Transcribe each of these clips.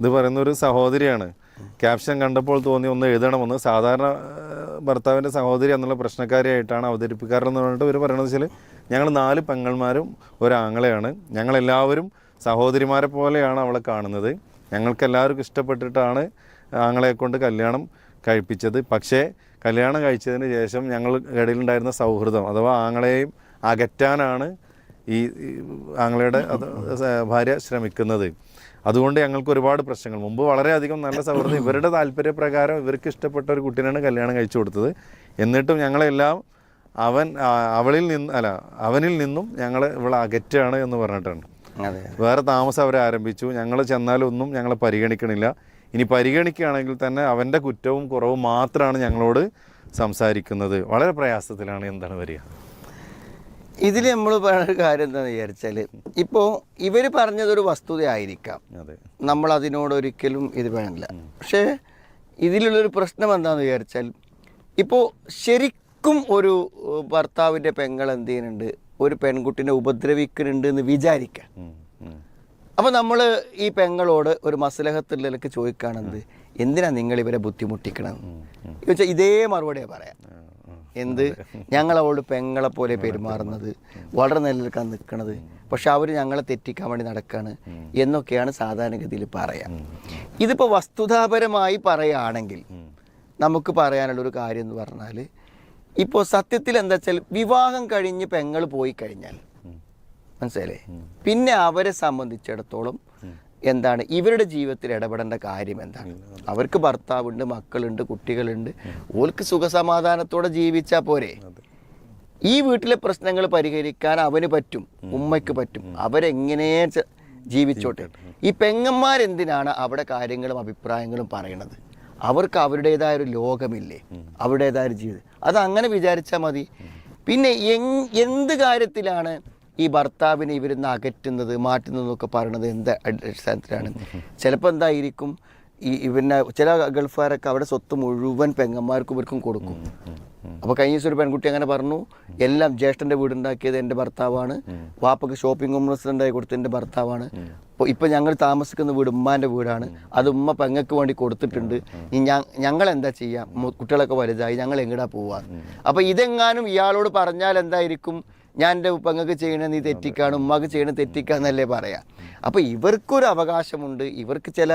ഇത് പറയുന്ന ഒരു സഹോദരിയാണ്. ക്യാപ്ഷൻ കണ്ടപ്പോൾ തോന്നി ഒന്ന് എഴുതണമെന്ന്. സാധാരണ ഭർത്താവിന്റെ സഹോദരി എന്നുള്ള പ്രശ്നക്കാരിയായിട്ടാണ് അവതരിപ്പിക്കാറെന്ന് പറഞ്ഞിട്ട് ഇവർ പറയണത് വെച്ചാൽ ഞങ്ങൾ നാല് പെങ്ങന്മാരും ഒരാങ്ങളെയാണ്. ഞങ്ങളെല്ലാവരും സഹോദരിമാരെ പോലെയാണ് അവളെ കാണുന്നത്. ഞങ്ങൾക്ക് എല്ലാവർക്കും ഇഷ്ടപ്പെട്ടിട്ടാണ് ആങ്ങളെ കൊണ്ട് കല്യാണം കഴിപ്പിച്ചത്. പക്ഷേ കല്യാണം കഴിച്ചതിന് ശേഷം ഞങ്ങൾ ഇടയിലുണ്ടായിരുന്ന സൗഹൃദം അഥവാ ആങ്ങളെയും അകറ്റാനാണ് ഈ ആങ്ങളയുടെ അത് ഭാര്യ ശ്രമിക്കുന്നത്. അതുകൊണ്ട് ഞങ്ങൾക്ക് ഒരുപാട് പ്രശ്നങ്ങൾ. മുമ്പ് വളരെയധികം നല്ല സൗഹൃദം. ഇവരുടെ താല്പര്യപ്രകാരം ഇവർക്ക് ഇഷ്ടപ്പെട്ട ഒരു കുട്ടീനാണ് കല്യാണം കഴിച്ചു കൊടുത്തത്. എന്നിട്ടും ഞങ്ങളെല്ലാം അവൻ അവളിൽ നിന്ന് അല്ല അവനിൽ നിന്നും ഞങ്ങൾ ഇവളെ അകറ്റാണ് എന്ന് പറഞ്ഞിട്ടാണ് വേറെ താമസം അവരാരംഭിച്ചു ഞങ്ങൾ ചെന്നാലൊന്നും ഞങ്ങളെ പരിഗണിക്കണില്ല. ഇനി പരിഗണിക്കുകയാണെങ്കിൽ തന്നെ അവന്റെ കുറ്റവും കുറവും മാത്രമാണ് ഞങ്ങളോട് സംസാരിക്കുന്നത്. വളരെ പ്രയാസത്തിലാണ് എന്താണ് വരിക. ഇതിൽ നമ്മൾ പറയുന്ന ഒരു കാര്യം എന്താണെന്ന് വിചാരിച്ചാൽ ഇപ്പോൾ ഇവർ പറഞ്ഞതൊരു വസ്തുതയായിരിക്കാം. ആയിരിക്കാം നമ്മൾ അതിനോട് ഒരിക്കലും ഇത് വേണില്ല. പക്ഷേ ഇതിലുള്ളൊരു പ്രശ്നം എന്താണെന്ന് വിചാരിച്ചാൽ ഇപ്പോൾ ശരിക്കും ഒരു ഭർത്താവിന്റെ പെങ്ങൾ എന്ത് ചെയ്യുന്നുണ്ട് ഒരു പെൺകുട്ടിനെ ഉപദ്രവിക്കുന്നുണ്ട് എന്ന് വിചാരിക്കാം. ഉം, ഉം. അപ്പോൾ നമ്മൾ ഈ പെങ്ങളോട് ഒരു മസലഹത്തുള്ളതിലേക്ക് ചോദിക്കുകയാണെന്ത് എന്തിനാണ് നിങ്ങൾ ഇവരെ ബുദ്ധിമുട്ടിക്കണം ചോദിച്ചാൽ ഇതേ മറുപടിയാണ് പറയാം. എന്ത്? ഞങ്ങൾ അവളോട് പെങ്ങളെ പോലെ പെരുമാറുന്നത്. വളരെ നിലനിൽക്കാൻ നിൽക്കുന്നത് പക്ഷെ അവർ ഞങ്ങളെ തെറ്റിക്കാൻ വേണ്ടി നടക്കുകയാണ് എന്നൊക്കെയാണ് സാധാരണഗതിയിൽ പറയാം. ഇതിപ്പോൾ വസ്തുതാപരമായി പറയുകയാണെങ്കിൽ നമുക്ക് പറയാനുള്ളൊരു കാര്യം എന്ന് പറഞ്ഞാൽ ഇപ്പോൾ സത്യത്തിൽ എന്താ വെച്ചാൽ വിവാഹം കഴിഞ്ഞ് പെങ്ങൾ പോയി കഴിഞ്ഞാൽ മനസ്സിലായില്ലേ? പിന്നെ അവരെ സംബന്ധിച്ചിടത്തോളം എന്താണ്? ഇവരുടെ ജീവിതത്തിൽ ഇടപെടേണ്ട കാര്യം എന്താണ്? അവർക്ക് ഭർത്താവുണ്ട് മക്കളുണ്ട് കുട്ടികളുണ്ട്. ഓൾക്ക് സുഖസമാധാനത്തോടെ ജീവിച്ചാൽ പോരെ? ഈ വീട്ടിലെ പ്രശ്നങ്ങൾ പരിഹരിക്കാൻ അവന് പറ്റും ഉമ്മയ്ക്ക് പറ്റും. അവരെങ്ങനെ ജീവിച്ചോട്ടെ? ഈ പെങ്ങന്മാരെന്തിനാണ് അവിടെ കാര്യങ്ങളും അഭിപ്രായങ്ങളും പറയണത്? അവർക്ക് അവരുടേതായ ഒരു ലോകമില്ലേ? അവരുടേതായ ഒരു ജീവിതം. അത് അങ്ങനെ വിചാരിച്ചാൽ മതി പിന്നെ എന്ത് കാര്യത്തിലാണ് ഈ ഭർത്താവിനെ ഇവരിന്ന് അകറ്റുന്നത് മാറ്റുന്നതൊക്കെ പറയണത് എന്ത് അടിസ്ഥാനത്തിലാണ്? ചിലപ്പോൾ എന്തായിരിക്കും? ഈ ഇവനെ ചില ഗൾഫുകാരൊക്കെ അവിടെ സ്വത്ത് മുഴുവൻ പെങ്ങന്മാർക്കും ഇവർക്കും കൊടുക്കും. അപ്പോൾ കഴിഞ്ഞ ദിവസം ഒരു പെൺകുട്ടി അങ്ങനെ പറഞ്ഞു എല്ലാം ജ്യേഷ്ഠന്റെ വീടുണ്ടാക്കിയത് എന്റെ ഭർത്താവാണ്. വാപ്പക്ക് ഷോപ്പിംഗ് കോംപ്ലക്സ് ഉണ്ടായി കൊടുത്തത് എന്റെ ഭർത്താവാണ്. അപ്പോൾ ഇപ്പം ഞങ്ങൾ താമസിക്കുന്ന വീട് ഉമ്മാന്റെ വീടാണ്. അത് ഉമ്മ പെങ്ങൾക്ക് വേണ്ടി കൊടുത്തിട്ടുണ്ട്. ഞങ്ങൾ എന്താ ചെയ്യാം? കുട്ടികളൊക്കെ വലുതായി ഞങ്ങൾ എങ്ങടാ പോവാ? അപ്പോൾ ഇതെങ്ങാനും ഇയാളോട് പറഞ്ഞാൽ എന്തായിരിക്കും? ഞാൻ എന്റെ ഉപ്പങ്ങൾക്ക് ചെയ്യണ നീ തെറ്റിക്കാണ് ഉമ്മക്ക് ചെയ്യണ തെറ്റിക്കാന്നല്ലേ പറയാം. അപ്പോൾ ഇവർക്കൊരു അവകാശമുണ്ട് ഇവർക്ക് ചില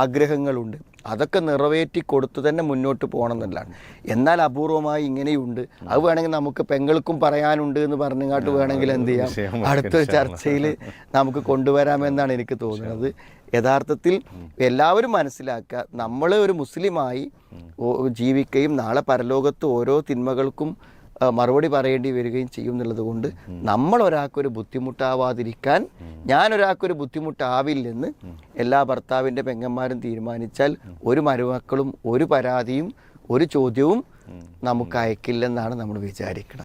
ആഗ്രഹങ്ങളുണ്ട്. അതൊക്കെ നിറവേറ്റി കൊടുത്തു തന്നെ മുന്നോട്ട് പോകണം എന്നുള്ളതാണ്. എന്നാൽ അപൂർവമായി ഇങ്ങനെയുണ്ട്. അത് വേണമെങ്കിൽ നമുക്ക് പെങ്ങൾക്കും പറയാനുണ്ട് എന്ന് പറഞ്ഞങ്ങാട്ട് വേണമെങ്കിൽ എന്ത് ചെയ്യാം? അടുത്തൊരു ചർച്ചയിൽ നമുക്ക് കൊണ്ടുവരാമെന്നാണ് എനിക്ക് തോന്നുന്നത്. യഥാർത്ഥത്തിൽ എല്ലാവരും മനസ്സിലാക്കുക നമ്മൾ ഒരു മുസ്ലിമായി ജീവിക്കുകയും നാളെ പരലോകത്ത് ഓരോ തിന്മകൾക്കും മറുപടി പറയേണ്ടി വരികയും ചെയ്യും എന്നുള്ളത് കൊണ്ട് നമ്മൾ ഒരാൾക്കൊരു ബുദ്ധിമുട്ടാവാതിരിക്കാൻ ഞാൻ ഒരാൾക്കൊരു ബുദ്ധിമുട്ടാവില്ലെന്ന് എല്ലാ ഭർത്താവിന്റെ പെങ്ങന്മാരും തീരുമാനിച്ചാൽ ഒരു മരുമക്കളും ഒരു പരാതിയും ഒരു ചോദ്യവും നമുക്ക് അയക്കില്ലെന്നാണ് നമ്മൾ വിചാരിക്കുന്നത്